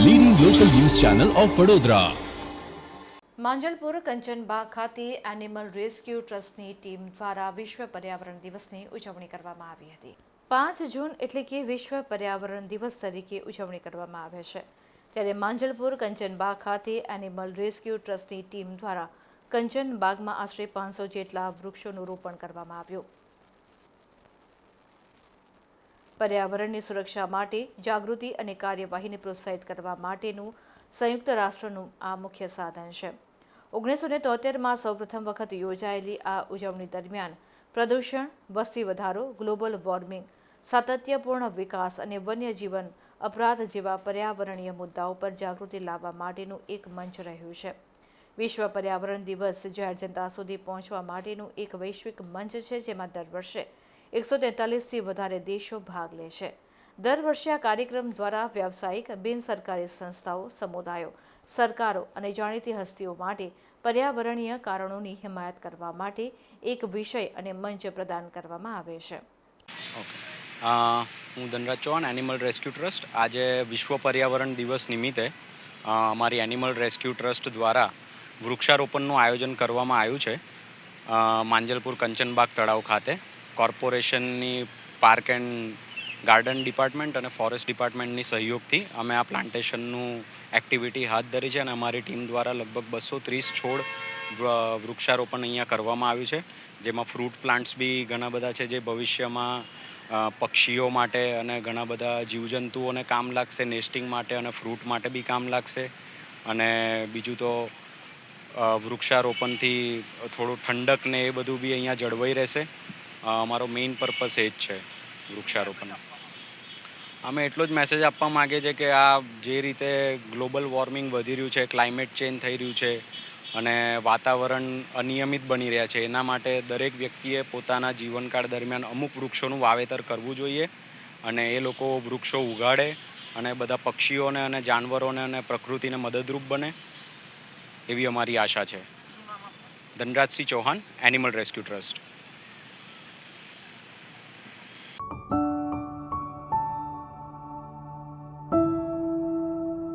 Channel of Vadodara Manjalpur Kanchanbag ખાતે animal rescue ટ્રસ્ટની team દ્વારા વિશ્વ પર્યાવરણ દિવસની ઉજવણી કરવામાં આવી હતી. પાંચ જૂન એટલે કે વિશ્વ પર્યાવરણ દિવસ તરીકે ઉજવણી કરવામાં આવે છે. ત્યારે માંજલપુર કંચનબાગ ખાતે એનિમલ રેસ્ક્યુ ટ્રસ્ટની ટીમ દ્વારા કંચનબાગમાં આશરે પાંચસો જેટલા વૃક્ષોનું રોપણ કરવામાં આવ્યું. પર્યાવરણની સુરક્ષા માટે જાગૃતિ અને કાર્યવાહીને પ્રોત્સાહિત કરવા માટેનું સંયુક્ત રાષ્ટ્રનું આ મુખ્ય સાધન છે. ઓગણીસો ને તોતેરમાં સૌપ્રથમ વખત યોજાયેલી આ ઉજવણી દરમિયાન પ્રદૂષણ, વસ્તી વધારો, ગ્લોબલ વોર્મિંગ, સાતત્યપૂર્ણ વિકાસ અને વન્યજીવન અપરાધ જેવા પર્યાવરણીય મુદ્દાઓ પર જાગૃતિ લાવવા માટેનું એક મંચ રહ્યું છે. વિશ્વ પર્યાવરણ દિવસ જાહેર જનતા સુધી પહોંચવા માટેનું એક વૈશ્વિક મંચ છે જેમાં દર વર્ષે એકસો તેતાલીસથી વધારે દેશો ભાગ લે છે દર વર્ષે આ કાર્યક્રમ દ્વારા વ્યાવસાયિક બિન સરકારી સંસ્થાઓ, સમુદાયો, સરકારો અને જાણીતી હસ્તીઓ માટે પર્યાવરણીય કારણોની હિમાયત કરવા માટે એક વિષય અને મંચ પ્રદાન કરવામાં આવે છે. હું Dhanraj Chauhan animal rescue trust આજે વિશ્વ પર્યાવરણ દિવસ નિમિત્તે અમારી એનિમલ રેસ્ક્યુ ટ્રસ્ટ દ્વારા વૃક્ષારોપણનું આયોજન કરવામાં આવ્યું છે માંજલપુર કંચનબાગ તળાવ ખાતે. કોર્પોરેશનની પાર્ક એન્ડ ગાર્ડન ડિપાર્ટમેન્ટ અને ફોરેસ્ટ ડિપાર્ટમેન્ટની સહયોગથી અમે આ પ્લાન્ટેશનનું એક્ટિવિટી હાથ ધરી છે અને અમારી ટીમ દ્વારા લગભગ બસો ત્રીસ છોડ વૃક્ષારોપણ અહીંયા કરવામાં આવ્યું છે. જેમાં ફ્રૂટ પ્લાન્ટ્સ બી ઘણા બધા છે જે ભવિષ્યમાં પક્ષીઓ માટે અને ઘણા બધા જીવજંતુઓને કામ લાગશે, નેસ્ટિંગ માટે અને ફ્રૂટ માટે બી કામ લાગશે. અને બીજું તો વૃક્ષારોપણથી થોડું ઠંડક ને એ બધું બી અહીંયા જળવાઈ રહેશે. અમારો મેઇન પર્પસ એ જ છે વૃક્ષારોપણ અમે એટલો જ મેસેજ આપવા માગીએ છીએ કે આ જે રીતે ગ્લોબલ વોર્મિંગ વધી રહ્યું છે ક્લાઇમેટ ચેન્જ થઈ રહ્યું છે, અને વાતાવરણ અનિયમિત બની રહ્યા છે, એના માટે દરેક વ્યક્તિએ પોતાના જીવનકાળ દરમિયાન અમુક વૃક્ષોનું વાવેતર કરવું જોઈએ અને એ લોકો વૃક્ષો ઉગાડે અને બધા પક્ષીઓને અને જાનવરોને અને પ્રકૃતિને મદદરૂપ બને એવી અમારી આશા છે. Dhanrajsinh Chauhan animal rescue trust